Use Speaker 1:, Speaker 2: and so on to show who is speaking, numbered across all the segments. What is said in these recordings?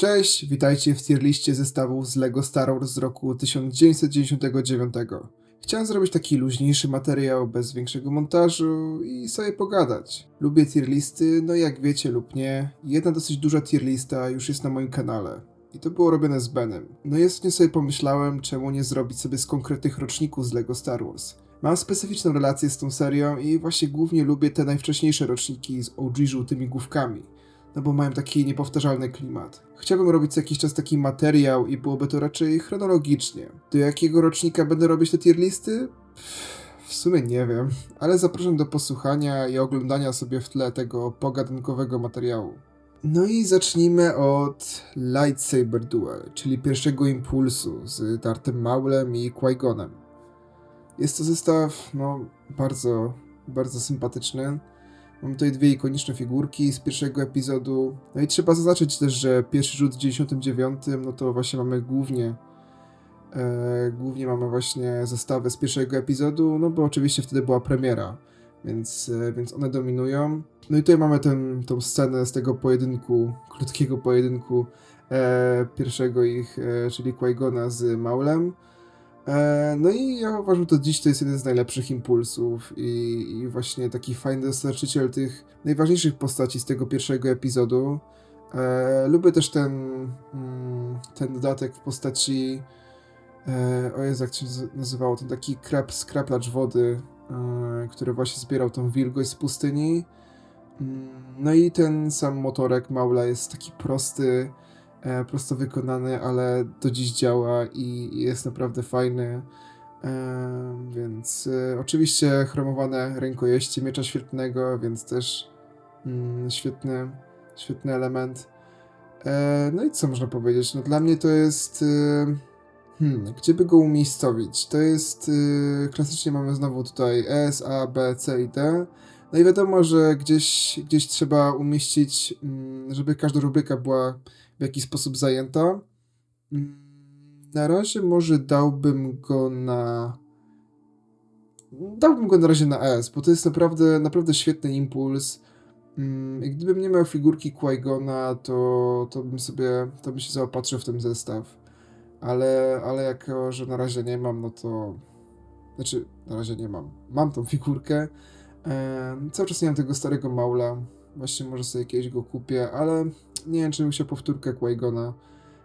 Speaker 1: Cześć, witajcie w tier liście zestawów z LEGO Star Wars z roku 1999. Chciałem zrobić taki luźniejszy materiał, bez większego montażu i sobie pogadać. Lubię tier listy, no jak wiecie lub nie, jedna dosyć duża tier lista już jest na moim kanale. I to było robione z Benem. No i ostatnio sobie pomyślałem, czemu nie zrobić sobie z konkretnych roczników z LEGO Star Wars. Mam specyficzną relację z tą serią i właśnie głównie lubię te najwcześniejsze roczniki z OG żółtymi główkami no bo mają taki niepowtarzalny klimat. Chciałbym robić co jakiś czas taki materiał i byłoby to raczej chronologicznie. Do jakiego rocznika będę robić te tier listy? W sumie nie wiem, ale zapraszam do posłuchania i oglądania sobie w tle tego pogadankowego materiału. No i zacznijmy od Lightsaber Duel, czyli pierwszego impulsu z Dartem Maulem i Qui-Gonem. Jest to zestaw, no, bardzo, bardzo sympatyczny. Mam tutaj dwie ikoniczne figurki z pierwszego epizodu. No i trzeba zaznaczyć też, że pierwszy rzut w 99, no to właśnie mamy głównie e, głównie mamy właśnie zestawy z pierwszego epizodu, no bo oczywiście wtedy była premiera, więc, e, więc one dominują. No i tutaj mamy ten, tą scenę z tego pojedynku, krótkiego pojedynku e, pierwszego ich, e, czyli Qui-Gona z Maulem. E, No i ja uważam, że to dziś to jest jeden z najlepszych impulsów i, i właśnie taki fajny dostarczyciel tych najważniejszych postaci z tego pierwszego epizodu. E, lubię też ten, mm, ten dodatek w postaci e, o Jezu, jak się naz- nazywało, ten taki krab, skraplacz wody, e, który właśnie zbierał tą wilgoć z pustyni. Mm, No i ten sam motorek Maula jest taki prosty, prosto wykonany, ale do dziś działa i, jest naprawdę fajny. E, więc e, oczywiście chromowane rękojeści miecza świetnego, więc też mm, świetny, świetny element. E, no i co można powiedzieć? No dla mnie to jest. E, hmm, gdzie by go umiejscowić? To jest. E, klasycznie mamy znowu tutaj S, A, B, C i D. No i wiadomo, że gdzieś, gdzieś trzeba umieścić, mm, żeby każda rubryka była w jakiś sposób zajęta. Mm, Na razie może dałbym go na. Dałbym go na razie na S, bo to jest naprawdę, naprawdę świetny impuls. Mm, gdybym nie miał figurki Qui-Gona, to, to bym sobie, to bym się zaopatrzył w ten zestaw. Ale, ale jako, że na razie nie mam, no to... Znaczy, na razie nie mam. Mam tą figurkę. Em, cały czas nie mam tego starego Maula. Właśnie może sobie kiedyś go kupię, ale nie wiem, czy bym chciał powtórkę Qui-Gona.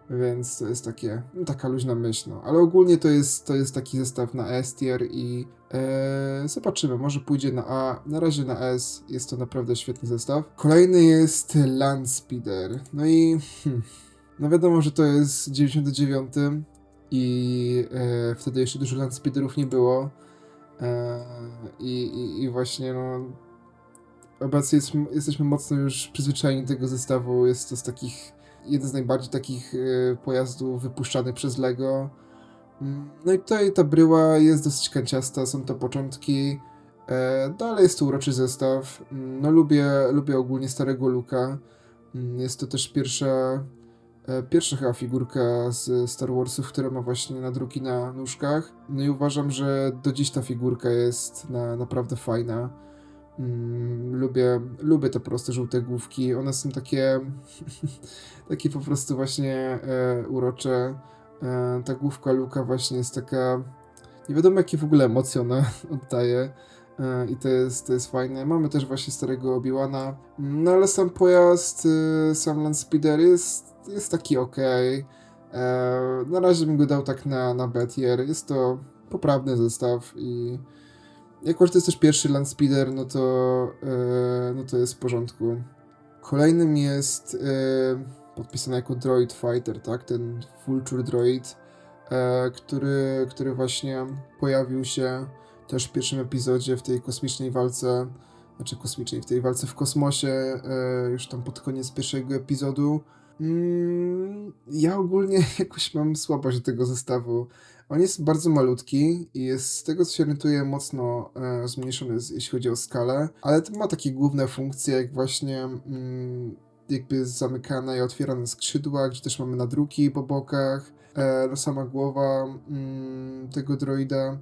Speaker 1: Więc to jest takie, no, taka luźna myśl, no. Ale ogólnie to jest, to jest taki zestaw na S tier i e, zobaczymy, może pójdzie na A. Na razie na S jest to naprawdę świetny zestaw. Kolejny jest Landspeeder. No i hmm, no wiadomo, że to jest 99 i e, wtedy jeszcze dużo Landspeederów nie było. E, i, i, I właśnie no obecnie jest, jesteśmy mocno już przyzwyczajeni do tego zestawu. Jest to z takich jeden z najbardziej takich e, pojazdów wypuszczanych przez Lego. Mm, No i tutaj ta bryła jest dosyć kanciasta, są to początki. E, dalej jest to uroczy zestaw. Mm, No lubię, lubię ogólnie starego Luka. Mm, Jest to też pierwsza, e, pierwsza chyba figurka z Star Warsów, która ma właśnie nadruki na nóżkach. No i uważam, że do dziś ta figurka jest na, naprawdę fajna. Mm, lubię, lubię te proste żółte główki. One są takie, takie po prostu właśnie e, urocze. E, ta główka Luka właśnie jest taka. Nie wiadomo, jakie w ogóle emocje ona oddaje. E, I to jest, to jest fajne. Mamy też właśnie starego Obi-Wana. No ale sam pojazd, e, sam Landspeeder jest, jest taki ok. E, na razie bym go dał tak na, na B tier. Jest to poprawny zestaw i jako, że to jest też pierwszy Landspeeder, no to, e, no to jest w porządku. Kolejnym jest e, podpisany jako Droid Fighter, tak? Ten Vulture Droid, e, który, który właśnie pojawił się też w pierwszym epizodzie w tej kosmicznej walce, znaczy kosmicznej, w tej walce w kosmosie, e, już tam pod koniec pierwszego epizodu. Mm, ja ogólnie jakoś mam słabość do tego zestawu. On jest bardzo malutki i jest z tego co się orientuję mocno e, zmniejszony jeśli chodzi o skalę, ale to ma takie główne funkcje jak właśnie mm, jakby zamykane i otwierane skrzydła, gdzie też mamy nadruki po bokach, e, sama głowa mm, tego droida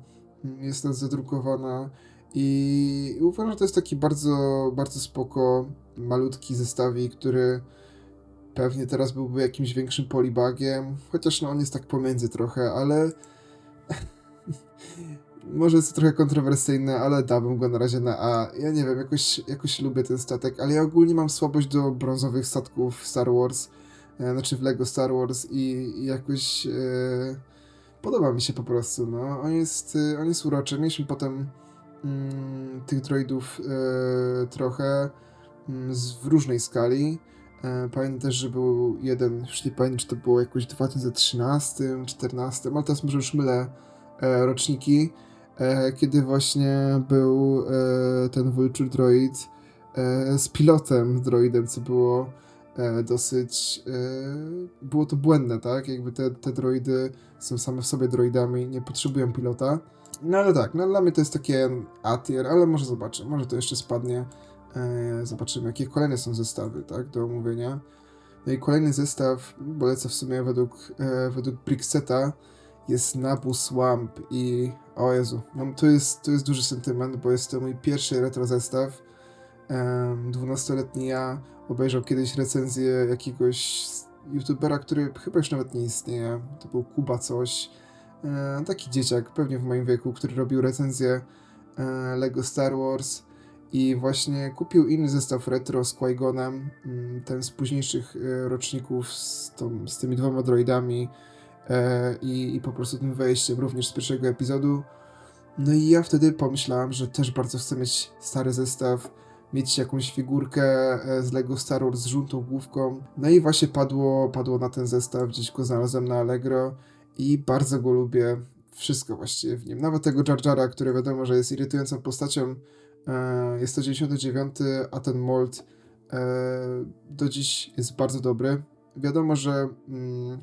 Speaker 1: mm, jest zadrukowana i uważam, że to jest taki bardzo, bardzo spoko, malutki zestawik, który pewnie teraz byłby jakimś większym polibagiem, chociaż no on jest tak pomiędzy trochę, ale może jest to trochę kontrowersyjne, ale dałbym go na razie na A. Ja nie wiem, jakoś, jakoś lubię ten statek, ale ja ogólnie mam słabość do brązowych statków Star Wars, e, znaczy w LEGO Star Wars i, i jakoś e, podoba mi się po prostu, no. On jest, e, on jest uroczy. Mieliśmy potem mm, tych droidów e, trochę mm, z, w różnej skali. E, Pamiętam też, że był jeden, już nie pamiętam, czy to było jakoś w 2013, 2014, ale teraz może już mylę e, roczniki, e, kiedy właśnie był ten Vulture Droid z pilotem droidem, co było dosyć, było to błędne, tak? Jakby te, te droidy są same w sobie droidami, nie potrzebują pilota. No ale tak, no dla mnie to jest takie A-tier, ale może zobaczę, może to jeszcze spadnie. E, Zobaczymy, jakie kolejne są zestawy, tak, do omówienia. No i kolejny zestaw, bo lecę w sumie według, e, według Brixeta, jest Nabu Swamp i o Jezu, no to jest, to jest duży sentyment, bo jest to mój pierwszy retro zestaw. Em, 12-letni ja obejrzał kiedyś recenzję jakiegoś youtubera, który chyba już nawet nie istnieje, to był Kuba coś, e, taki dzieciak, pewnie w moim wieku, który robił recenzję Lego Star Wars i właśnie kupił inny zestaw retro z Qui-Gonem, mm, ten z późniejszych e, roczników z, tą, z tymi dwoma droidami e, i, i po prostu tym wejściem również z pierwszego epizodu. No i ja wtedy pomyślałem, że też bardzo chcę mieć stary zestaw, mieć jakąś figurkę e, z Lego Star Wars z żółtą główką. No i właśnie padło, padło na ten zestaw, gdzieś go znalazłem na Allegro i bardzo go lubię. Wszystko właściwie w nim. Nawet tego Jar Jara, który wiadomo, że jest irytującą postacią, Jest to 99, a ten mold e, do dziś jest bardzo dobry. Wiadomo, że mm,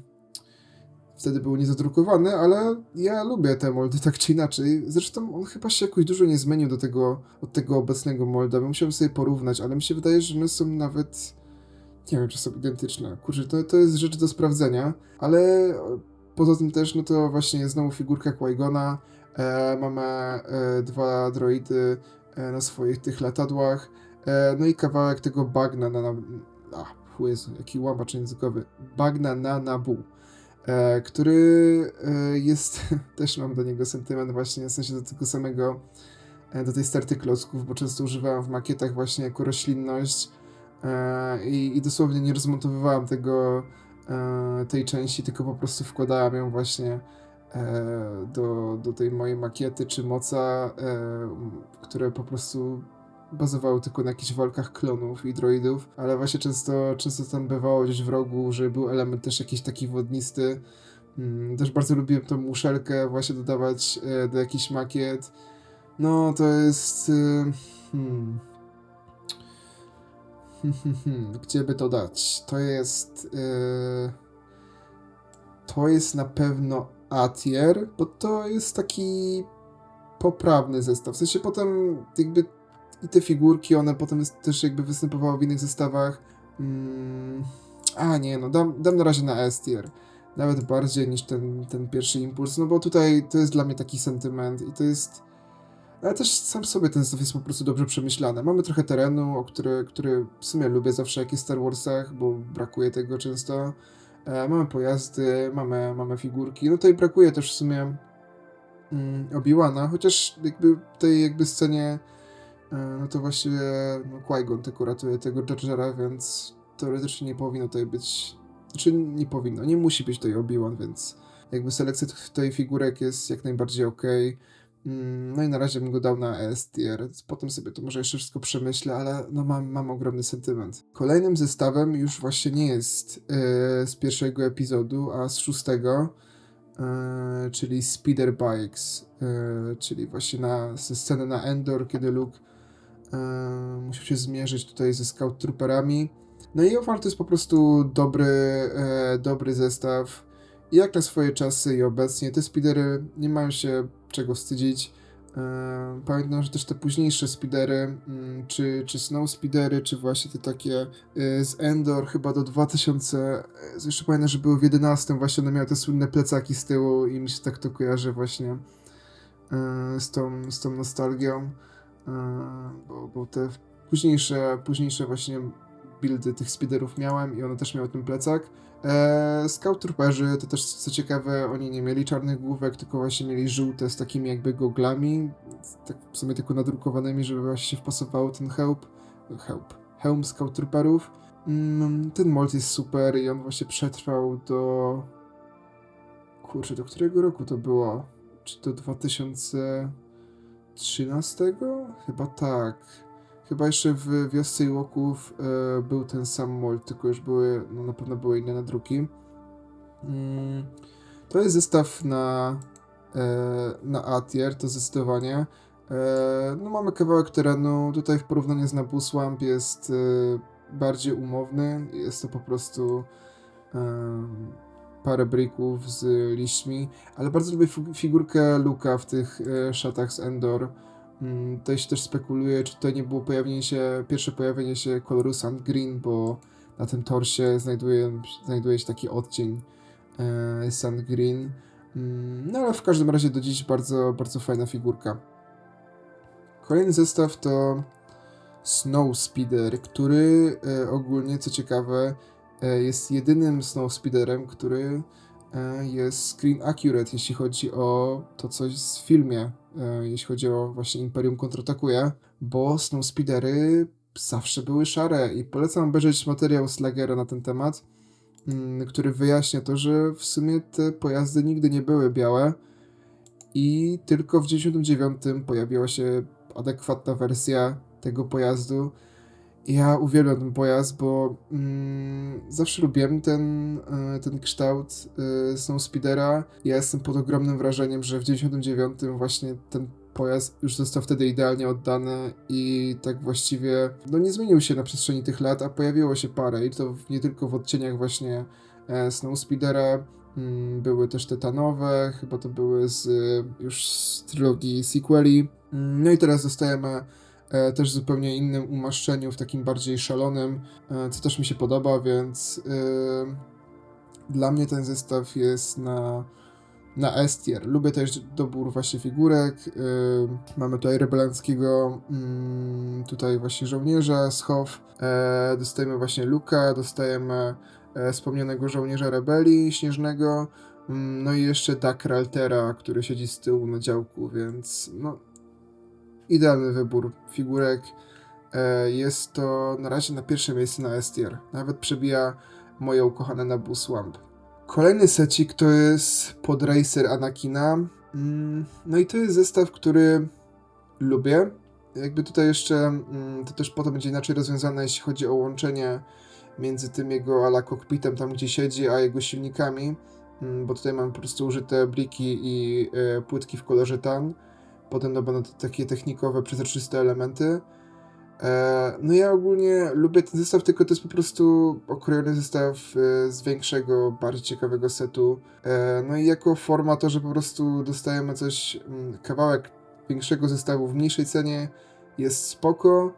Speaker 1: wtedy był niezadrukowany, ale ja lubię te moldy tak czy inaczej. Zresztą on chyba się jakoś dużo nie zmienił do tego, od tego obecnego molda. Musiałem sobie porównać, ale mi się wydaje, że one są nawet. Nie wiem, czy są identyczne. Kurczę, to, to jest rzecz do sprawdzenia, ale poza tym też, no to właśnie znowu figurka Qui-Gona. E, mamy e, dwa droidy e, na swoich tych latadłach. E, no i kawałek tego bagna na. na a, Jezu, jaki łamacz językowy. Bagna na Nabu. E, który e, jest. też mam do niego sentyment, właśnie w sensie do tego samego. E, do tej sterty klocków, bo często używałem w makietach właśnie jako roślinność. E, i, I dosłownie nie rozmontowywałem tego. E, tej części, tylko po prostu wkładałem ją właśnie e, do, do tej mojej makiety czy moca, e, które po prostu bazowały tylko na jakichś walkach klonów i droidów, ale właśnie często, często tam bywało gdzieś w rogu, że był element też jakiś taki wodnisty. Mm, Też bardzo lubiłem tą muszelkę właśnie dodawać e, do jakichś makiet. No to jest... e, Hmm. Gdzie by to dać? To jest... e, To jest na pewno A-tier, bo to jest taki poprawny zestaw. W sensie potem jakby i te figurki, one potem też jakby występowały w innych zestawach. Mm, a nie, no dam, dam na razie na S tier. Nawet bardziej niż ten, ten pierwszy impuls, no bo tutaj to jest dla mnie taki sentyment i to jest... Ale też sam sobie ten zestaw jest po prostu dobrze przemyślany. Mamy trochę terenu, o który, który w sumie lubię zawsze jak jest w Star Warsach, bo brakuje tego często. E, mamy pojazdy, mamy, mamy figurki. No tutaj brakuje też w sumie mm, Obi-Wana, chociaż jakby w tej jakby scenie e, no to właściwie no, Qui-Gon tylko ratuje tego Jar więc teoretycznie nie powinno tutaj być, znaczy nie powinno, nie musi być tutaj Obi-Wan, więc jakby selekcja tych- figurek jest jak najbardziej okej. Mm, No i na razie bym go dał na S tier. Potem sobie to może jeszcze wszystko przemyślę, ale no mam, mam ogromny sentyment. Kolejnym zestawem już właśnie nie jest e, z pierwszego epizodu, a z szóstego, e, czyli Speeder Bikes, e, czyli właśnie na ze sceny na Endor, kiedy Luke e, musiał się zmierzyć tutaj ze Scout Trooperami. No i Owal to jest po prostu dobry, e, dobry zestaw. Jak na swoje czasy i obecnie te speedery nie mają się czego wstydzić. E, Pamiętam, że też te późniejsze speedery, mm, czy, czy snow speedery, czy właśnie te takie e, z Endor chyba do 2000, e, jeszcze pamiętam, że były w 11, właśnie one miały te słynne plecaki z tyłu i mi się tak to kojarzy właśnie z tą, z tą nostalgią, bo, bo te późniejsze, późniejsze właśnie buildy tych speederów miałem i one też miały ten plecak. E, Scout Trooperzy, to też co ciekawe, oni nie mieli czarnych główek, tylko właśnie mieli żółte z takimi jakby goglami, tak w sumie tylko nadrukowanymi, żeby właśnie się wpasowało ten hełm, hełm, hełm Scout Trooperów. Mm, ten mold jest super i on właśnie przetrwał do... Kurczę, do którego roku to było? Czy do 2013? Chyba tak. Chyba jeszcze w Wiosce Łoków e, był ten sam mold, tylko już były, no na pewno były inne nadruki. Mm, to jest zestaw na, e, na A-tier, to zdecydowanie. E, no mamy kawałek terenu, tutaj w porównaniu z Nabu Swamp jest e, bardziej umowny, jest to po prostu e, parę brików z liśćmi, ale bardzo lubię fi- figurkę Luka w tych e, szatach z Endor. Mm, Tutaj się też spekuluje, czy tutaj nie było pojawienie się, pierwsze pojawienie się koloru Sand Green, bo na tym torsie znajduje, znajduje się taki odcień e, Sand Green. Mm, No ale w każdym razie do dziś bardzo, bardzo fajna figurka. Kolejny zestaw to Snow Speeder, który e, ogólnie, co ciekawe, e, jest jedynym Snow Speederem, który jest screen accurate, jeśli chodzi o to coś w filmie, e, jeśli chodzi o właśnie Imperium kontratakuje, bo Snow Speedery zawsze były szare i polecam obejrzeć materiał Slagera na ten temat, mm, który wyjaśnia to, że w sumie te pojazdy nigdy nie były białe i tylko w 99 pojawiła się adekwatna wersja tego pojazdu. Ja uwielbiam ten pojazd, bo mm, zawsze lubiłem ten, e, ten kształt y, Snowspeedera. Ja jestem pod ogromnym wrażeniem, że w 99 właśnie ten pojazd już został wtedy idealnie oddany i tak właściwie no nie zmienił się na przestrzeni tych lat, a pojawiło się parę i to nie tylko w odcieniach właśnie e, Snowspeedera, mm, były też tytanowe, chyba to były z już z trylogii sequeli. Mm, No i teraz dostajemy e, też w zupełnie innym umaszczeniu, w takim bardziej szalonym, e, co też mi się podoba, więc e, dla mnie ten zestaw jest na, na S tier. Lubię też dobór właśnie figurek. e, mamy tutaj rebelanckiego mm, tutaj właśnie żołnierza z Hof. E, dostajemy właśnie Luka, dostajemy e, wspomnianego żołnierza rebelii śnieżnego. Mm, No i jeszcze Dakra Altera, który siedzi z tyłu na działku, więc no, idealny wybór figurek. E, Jest to na razie na pierwsze miejsce na S-tier. Nawet przebija moje ukochane Nabu Swamp. Kolejny secik to jest Podracer Anakina. Mm, No i to jest zestaw, który lubię. Jakby tutaj jeszcze, mm, to też potem będzie inaczej rozwiązane, jeśli chodzi o łączenie między tym jego ala kokpitem, tam gdzie siedzi, a jego silnikami. Mm, Bo tutaj mam po prostu użyte bliki i e, płytki w kolorze tan. Potem no będą takie technikowe, przezroczyste elementy. E, no ja ogólnie lubię ten zestaw, tylko to jest po prostu okrojony zestaw e, z większego, bardziej ciekawego setu. E, no i jako forma to, że po prostu dostajemy coś, mm, kawałek większego zestawu w mniejszej cenie jest spoko,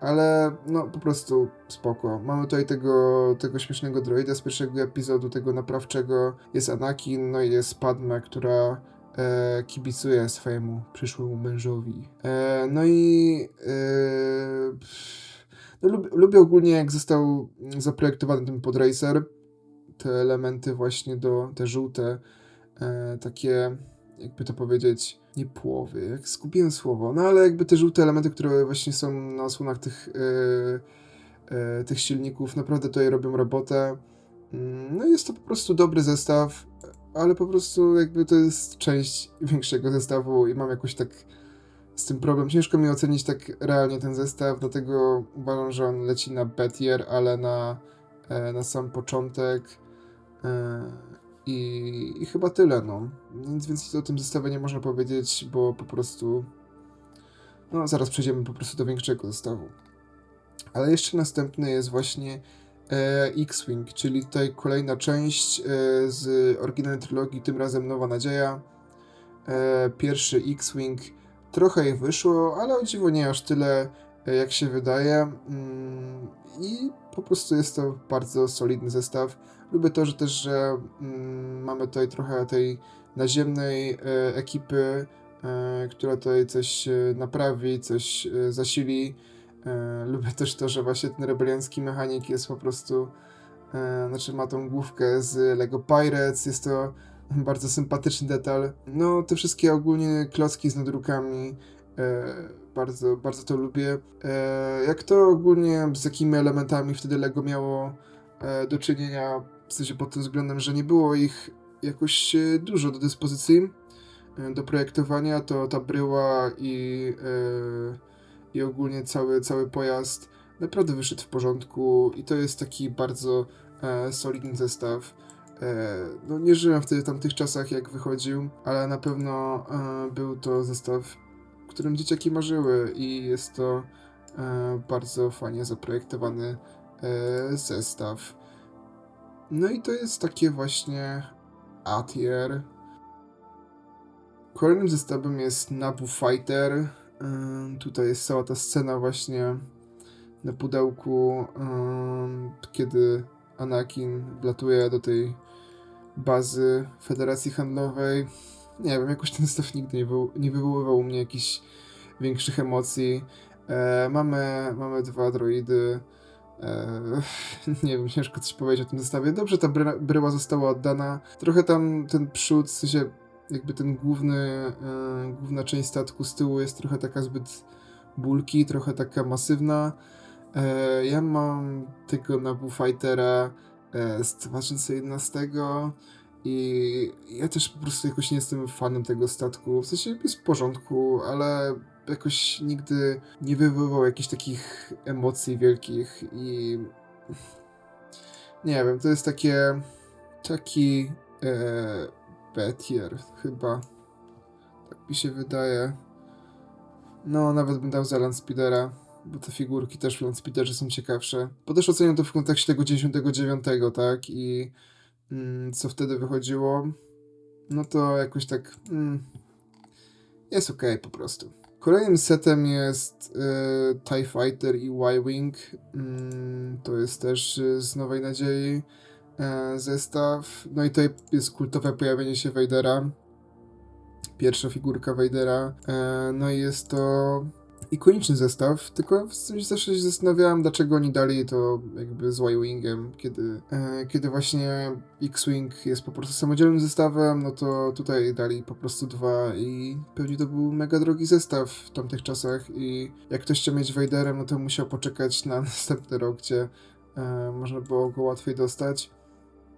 Speaker 1: ale no po prostu spoko. Mamy tutaj tego, tego śmiesznego droida z pierwszego epizodu, tego naprawczego. Jest Anakin, no i jest Padme, która e, kibicuje swojemu przyszłemu mężowi. E, no i e, no, lub, lubię ogólnie jak został zaprojektowany ten podracer. Te elementy właśnie do, te żółte, e, takie jakby to powiedzieć, nie płowy, jak skupiłem słowo, no ale jakby te żółte elementy, które właśnie są na osłonach tych, e, e, tych silników, naprawdę tutaj robią robotę. Mm, No jest to po prostu dobry zestaw, ale po prostu jakby to jest część większego zestawu i mam jakoś tak z tym problem. Ciężko mi ocenić tak realnie ten zestaw, dlatego uważam, że on leci na betier, ale na, e, na sam początek. E, i, I chyba tyle, no. Nic więcej o tym zestawie nie można powiedzieć, bo po prostu. No, zaraz przejdziemy po prostu do większego zestawu. Ale jeszcze następny jest właśnie X-Wing, czyli tutaj kolejna część e, z oryginalnej trylogii, tym razem Nowa Nadzieja. E, pierwszy X-Wing. Trochę ich wyszło, ale o dziwo nie aż tyle, e, jak się wydaje. Mm, I po prostu jest to bardzo solidny zestaw. Lubię to, że też, że mm, mamy tutaj trochę tej naziemnej e, ekipy, e, która tutaj coś e, naprawi, coś e, zasili. E, lubię też to, że właśnie ten rebeliancki mechanik jest po prostu, e, znaczy ma tą główkę z Lego Pirates, jest to bardzo sympatyczny detal. No, te wszystkie ogólnie klocki z nadrukami, e, bardzo, bardzo to lubię. Jak to ogólnie, z jakimi elementami wtedy Lego miało do czynienia, w sensie pod tym względem, że nie było ich jakoś dużo do dyspozycji do projektowania, to ta bryła i, i ogólnie cały, cały pojazd naprawdę wyszedł w porządku i to jest taki bardzo e, solidny zestaw. E, no nie żyłem wtedy w tamtych czasach jak wychodził, ale na pewno e, był to zestaw, którym dzieciaki marzyły i jest to e, bardzo fajnie zaprojektowany e, zestaw. No i to jest takie właśnie A-tier. Kolejnym zestawem jest Nabu Fighter. Tutaj jest cała ta scena właśnie na pudełku, kiedy Anakin wlatuje do tej bazy Federacji Handlowej. Nie wiem, jakoś ten zestaw nigdy nie, wywo- nie wywoływał u mnie jakichś większych emocji. E, mamy, mamy dwa droidy. E, nie wiem, ciężko coś powiedzieć o tym zestawie. Dobrze ta bry- bryła została oddana. Trochę tam ten przód, w sensie jakby ten główny, e, główna część statku z tyłu jest trochę taka zbyt bulki, trochę taka masywna. E, ja mam tego Nabu Fightera e, z 2011 i ja też po prostu jakoś nie jestem fanem tego statku. W sensie jest w porządku, ale jakoś nigdy nie wywoływał jakichś takich emocji wielkich i nie wiem, to jest takie taki Betier chyba. Tak mi się wydaje. No, nawet bym dał za Landspeedera, bo te figurki też w Landspeederze są ciekawsze. Bo też oceniam to w kontekście tego 99, tak? I mm, co wtedy wychodziło, no to jakoś tak mm, jest okej po prostu. Kolejnym setem jest y, TIE Fighter i Y-Wing. Mm, to jest też y, z Nowej Nadziei zestaw. No i tutaj jest kultowe pojawienie się Vadera. Pierwsza figurka Vadera. E, no i jest to ikoniczny zestaw, tylko zawsze się zastanawiałem, dlaczego oni dali to jakby z Y-Wingiem, kiedy, e, kiedy właśnie X-Wing jest po prostu samodzielnym zestawem, no to tutaj dali po prostu dwa i pewnie to był mega drogi zestaw w tamtych czasach i jak ktoś chciał mieć Vaderem, no to musiał poczekać na następny rok, gdzie e, można było go łatwiej dostać.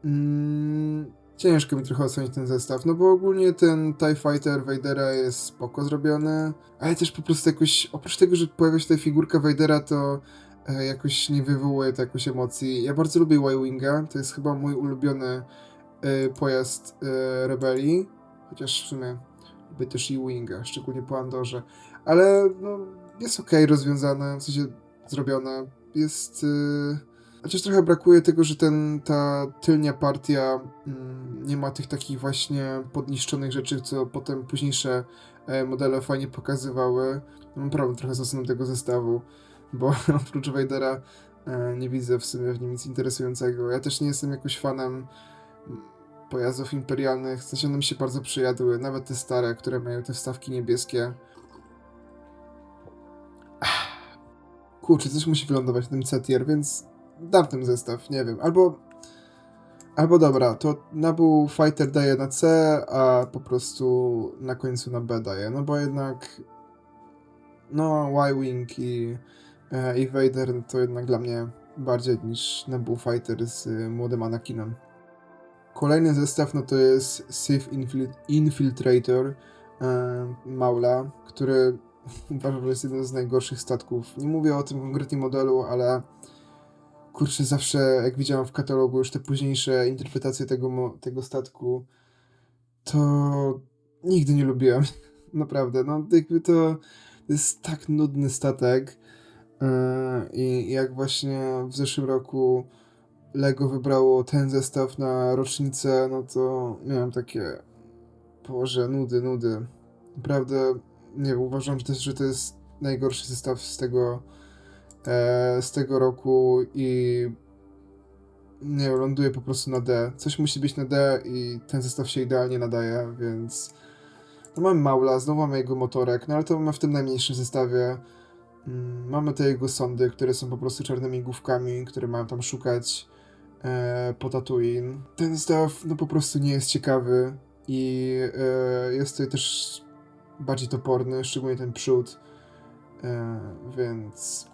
Speaker 1: Mm, ciężko mi trochę ocenić ten zestaw, no bo ogólnie ten TIE Fighter Vadera jest spoko zrobiony, ale też po prostu jakoś, oprócz tego, że pojawia się tutaj figurka Vadera, to e, jakoś nie wywołuje to jakoś emocji. Ja bardzo lubię Y-Winga, to jest chyba mój ulubiony e, pojazd e, Rebelii, chociaż w sumie lubię też Y-Winga, szczególnie po Andorze, ale no, jest okej rozwiązane, w sensie zrobione, jest... E, Chociaż trochę brakuje tego, że ten, ta tylnia partia mm, nie ma tych takich właśnie podniszczonych rzeczy, co potem późniejsze e, modele fajnie pokazywały. Mam problem trochę z oceną tego zestawu, bo oprócz Vadera e, nie widzę w sumie w nim nic interesującego. Ja też nie jestem jakoś fanem mm, pojazdów imperialnych, w sensie one mi się bardzo przyjadły, nawet te stare, które mają te wstawki niebieskie. Kurczę, coś musi wylądować w tym C-tier, więc dam ten zestaw, nie wiem. Albo. Albo dobra, to Nabu Fighter daje na C, a po prostu na końcu na B daje. No bo jednak. No, Y-Wing i, e, i Vader to jednak dla mnie bardziej niż Nabu Fighter z y, młodym Anakinem. Kolejny zestaw no to jest Sith Infil- Infiltrator e, Maula, który uważam, że jest jeden z najgorszych statków. Nie mówię o tym konkretnie modelu, ale kurczę, zawsze jak widziałem w katalogu już te późniejsze interpretacje tego, tego statku, to nigdy nie lubiłem. Naprawdę, no jakby to jest tak nudny statek. Yy, I jak właśnie w zeszłym roku Lego wybrało ten zestaw na rocznicę, no to miałem takie, Boże, nudy, nudy. Naprawdę, nie uważam, że to, jest, to najgorszy zestaw z tego, e, z tego roku i nie wiem, ląduje po prostu na D. Coś musi być na D i ten zestaw się idealnie nadaje, więc no mamy Maula, znowu mamy jego motorek, no ale to mamy w tym najmniejszym zestawie. Mm, Mamy te jego sondy, które są po prostu czarnymi główkami, które mają tam szukać e, po Tatooine. Ten zestaw no po prostu nie jest ciekawy i e, jest tutaj też bardziej toporny, szczególnie ten przód, e, więc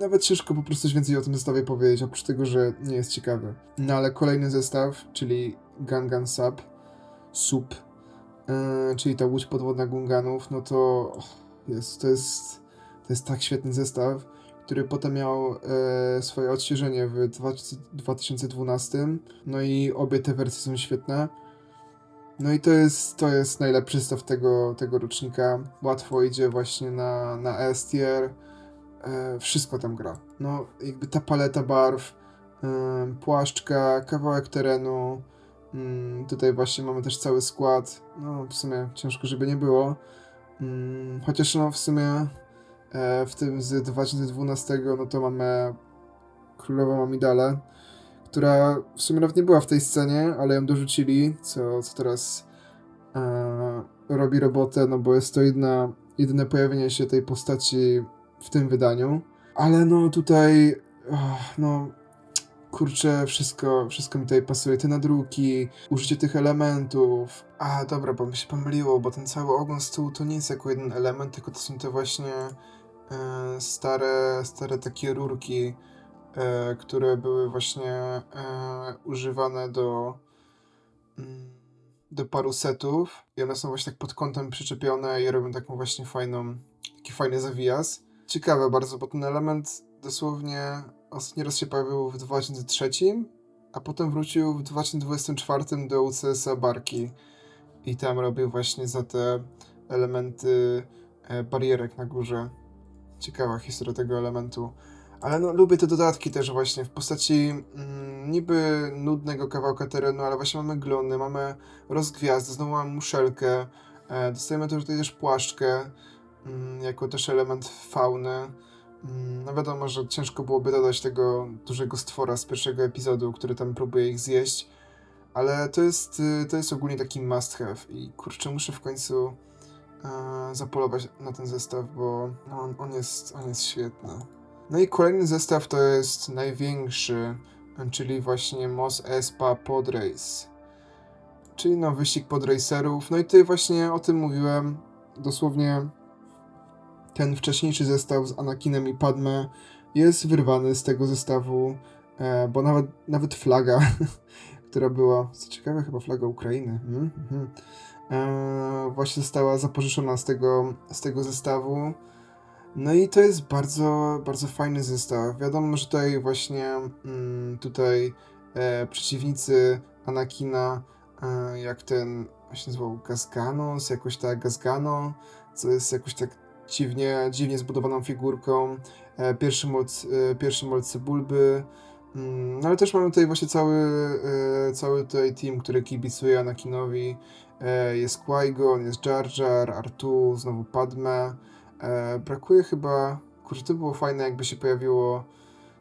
Speaker 1: nawet ciężko po prostu coś więcej o tym zestawie powiedzieć, oprócz tego, że nie jest ciekawy. No ale kolejny zestaw, czyli Gangan Sub, Sub, e, czyli ta łódź podwodna Gunganów, no to jest, to jest, to jest tak świetny zestaw, który potem miał e, swoje odświeżenie w 2000 2012. No i obie te wersje są świetne. No i to jest, to jest najlepszy zestaw tego, tego rocznika. Łatwo idzie właśnie na, na S tier. E, wszystko tam gra. No jakby ta paleta barw, e, płaszczka, kawałek terenu. Mm, tutaj właśnie mamy też cały skład. No w sumie ciężko, żeby nie było. Mm, chociaż no w sumie e, w tym z 2012 no to mamy Królową Amidalę, która w sumie nawet nie była w tej scenie, ale ją dorzucili, co, co teraz e, robi robotę, no bo jest to jedna, jedyne pojawienie się tej postaci w tym wydaniu. Ale no tutaj, ach, no kurczę, wszystko, wszystko mi tutaj pasuje. Te nadruki, użycie tych elementów. A, dobra, bo mi się pomyliło, bo ten cały ogon z tyłu to nie jest jako jeden element, tylko to są te właśnie e, stare, stare takie rurki, e, które były właśnie e, używane do, mm, do paru setów. I one są właśnie tak pod kątem przyczepione i robią taką właśnie fajną, taki fajny zawijas. Ciekawe bardzo, bo ten element dosłownie ostatni raz się pojawił w 2003, a potem wrócił w 2024 do UCS-a Barki i tam robił właśnie za te elementy e, barierek na górze. Ciekawa historia tego elementu. Ale no, lubię te dodatki też właśnie w postaci mm, niby nudnego kawałka terenu, ale właśnie mamy glony, mamy rozgwiazdę, znowu mamy muszelkę, e, dostajemy też tutaj też płaszczkę, jako też element fauny. Mm, No wiadomo, że ciężko byłoby dodać tego dużego stwora z pierwszego epizodu, który tam próbuje ich zjeść, ale to jest, y, to jest ogólnie taki must have i kurczę, muszę w końcu e, zapolować na ten zestaw, bo no, on, on, jest, on jest świetny. No i kolejny zestaw to jest największy, czyli właśnie Mos Espa Podrace, czyli no wyścig podracerów. No i tutaj właśnie o tym mówiłem, dosłownie ten wcześniejszy zestaw z Anakinem i Padme jest wyrwany z tego zestawu, e, bo nawet, nawet flaga, która była, co ciekawe, chyba flaga Ukrainy, mm, mhm, e, właśnie została zapożyczona z tego, z tego zestawu. No i to jest bardzo, bardzo fajny zestaw. Wiadomo, że tutaj właśnie mm, tutaj e, przeciwnicy Anakina, e, jak ten, się nazywał, Gazganos, jakoś tak, Gazgano, co jest jakoś tak dziwnie, dziwnie zbudowaną figurką. E, pierwszy moc, e, moc Cebulby. Mm, No ale też mamy tutaj właśnie cały, e, cały tutaj team, który kibicuje Anakinowi. E, Jest Qui-Gon, jest Jar Jar, Artu, znowu Padme. Brakuje chyba... Kurczę, to było fajne, jakby się pojawiło...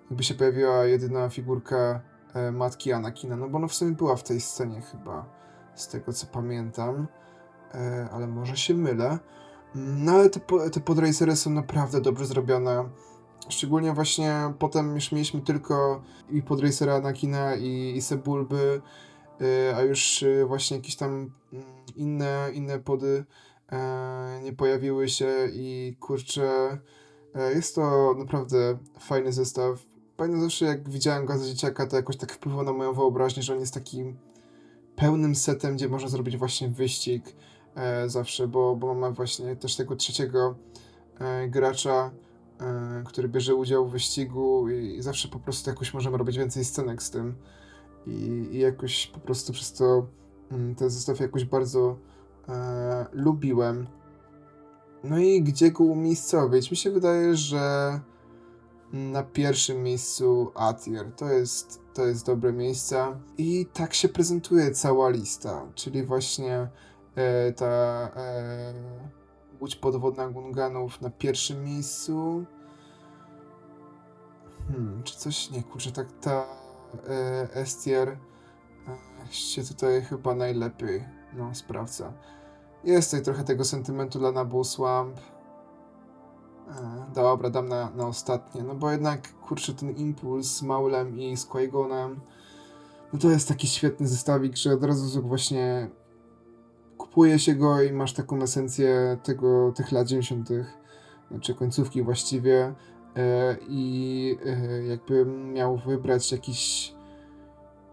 Speaker 1: Jakby się pojawiła jedyna figurka matki Anakina, no bo ona w sumie była w tej scenie chyba, z tego co pamiętam. Ale może się mylę. No ale te, te są naprawdę dobrze zrobione. Szczególnie właśnie potem już mieliśmy tylko i podracera Anakina i, i Sebulby, y, a już y, właśnie jakieś tam mm, inne, inne pody e, nie pojawiły się i kurczę, e, jest to naprawdę fajny zestaw. Pamiętam zawsze jak widziałem go za dzieciaka, to jakoś tak wpływało na moją wyobraźnię, że on jest takim pełnym setem, gdzie można zrobić właśnie wyścig zawsze, bo, bo mamy właśnie też tego trzeciego e, gracza, e, który bierze udział w wyścigu i, i zawsze po prostu jakoś możemy robić więcej scenek z tym i, i jakoś po prostu przez to mm, ten zestaw jakoś bardzo e, lubiłem. No i gdzie go umiejscowić? Mi się wydaje, że na pierwszym miejscu Atier. To jest, to jest dobre miejsce. I tak się prezentuje cała lista, czyli właśnie e, ta e, łódź podwodna Gunganów na pierwszym miejscu. Hmm, czy coś, nie kurczę, tak ta e, Estier e, się tutaj chyba najlepiej, no, sprawdza. Jest tutaj trochę tego sentymentu dla Nabu Swamp. E, dobra, dam na, na ostatnie, no bo jednak, kurczę, ten impuls z Maulem i z Qui-Gonem, no to jest taki świetny zestawik, że od razu właśnie kupuje się go i masz taką esencję tego, tych lat 90., znaczy końcówki właściwie e, i e, jakbym miał wybrać jakiś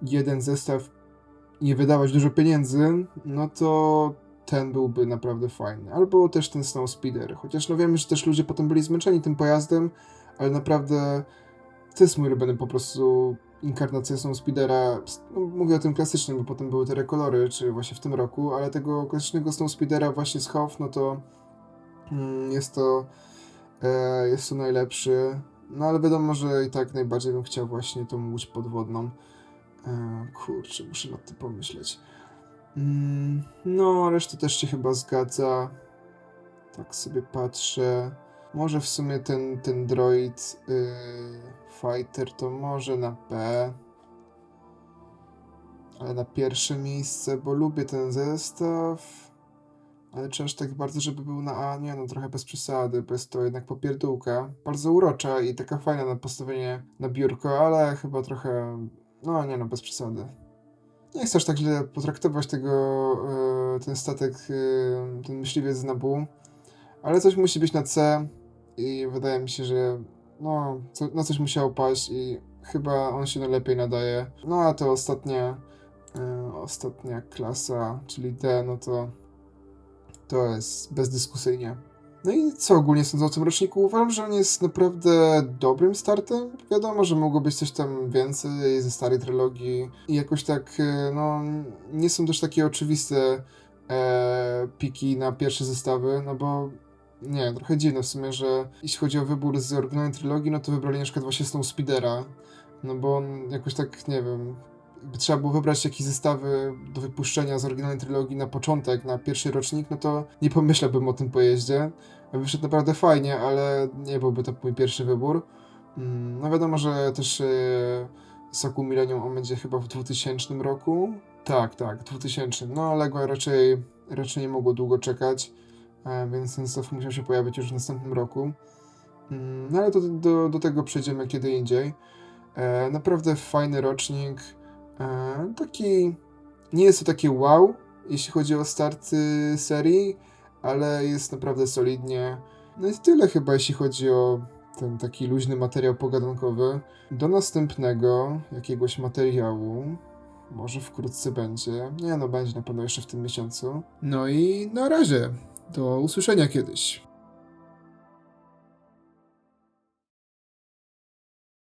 Speaker 1: jeden zestaw i nie wydawać dużo pieniędzy, no to ten byłby naprawdę fajny. Albo też ten Snow Speeder. Chociaż no wiemy, że też ludzie potem byli zmęczeni tym pojazdem, ale naprawdę to jest mój ulubiony po prostu inkarnacja Snow Speedera. No, mówię o tym klasycznym, bo potem były te rekolory, czy właśnie w tym roku, ale tego klasycznego Snow Speedera właśnie z Hoff, no to mm, jest to e, jest to najlepszy. No ale wiadomo, że i tak najbardziej bym chciał właśnie tą łódź podwodną. E, kurczę, muszę nad tym pomyśleć. Mm, no, reszta też się chyba zgadza. Tak sobie patrzę. Może w sumie ten, ten droid yy, fighter to może na B. Ale na pierwsze miejsce, bo lubię ten zestaw. Ale czy aż tak bardzo, żeby był na A? Nie, no trochę bez przesady, bo jest to jednak popierdółka. Bardzo urocza i taka fajna na postawienie na biurko, ale chyba trochę... No nie no, bez przesady. Nie chcesz tak źle potraktować tego, e, ten statek, e, ten myśliwiec z Nabu, ale coś musi być na C i wydaje mi się, że no, co, na coś musiało paść i chyba on się najlepiej nadaje. No a to ostatnia, e, ostatnia klasa, czyli D, no to to jest bezdyskusyjnie. No i co ogólnie sądzę o tym roczniku? Uważam, że on jest naprawdę dobrym startem. Wiadomo, że mogło być coś tam więcej ze starej trylogii i jakoś tak, e, no, nie są też takie oczywiste e, piki na pierwsze zestawy, no bo nie, trochę dziwne w sumie, że jeśli chodzi o wybór z oryginalnej trylogii, no to wybrali na przykład właśnie tą Speedera, no bo on jakoś tak, nie wiem, trzeba było wybrać jakieś zestawy do wypuszczenia z oryginalnej trylogii na początek, na pierwszy rocznik, no to nie pomyślałbym o tym pojeździe. Wyszedł naprawdę fajnie, ale nie byłby to mój pierwszy wybór. Mm, No wiadomo, że też e, Soku Millennium on będzie chyba w 2000 roku. Tak, tak, 2000. No Lego raczej, raczej nie mogło długo czekać, więc ten zestaw musiał się pojawić już w następnym roku. Mm, No ale do, do, do tego przejdziemy kiedy indziej. E, naprawdę fajny rocznik. E, taki. Nie jest to takie wow, jeśli chodzi o start y, serii, ale jest naprawdę solidnie. No i tyle chyba, jeśli chodzi o ten taki luźny materiał pogadankowy. Do następnego jakiegoś materiału. Może wkrótce będzie. Nie no, będzie na pewno jeszcze w tym miesiącu. No i na razie. Do usłyszenia kiedyś.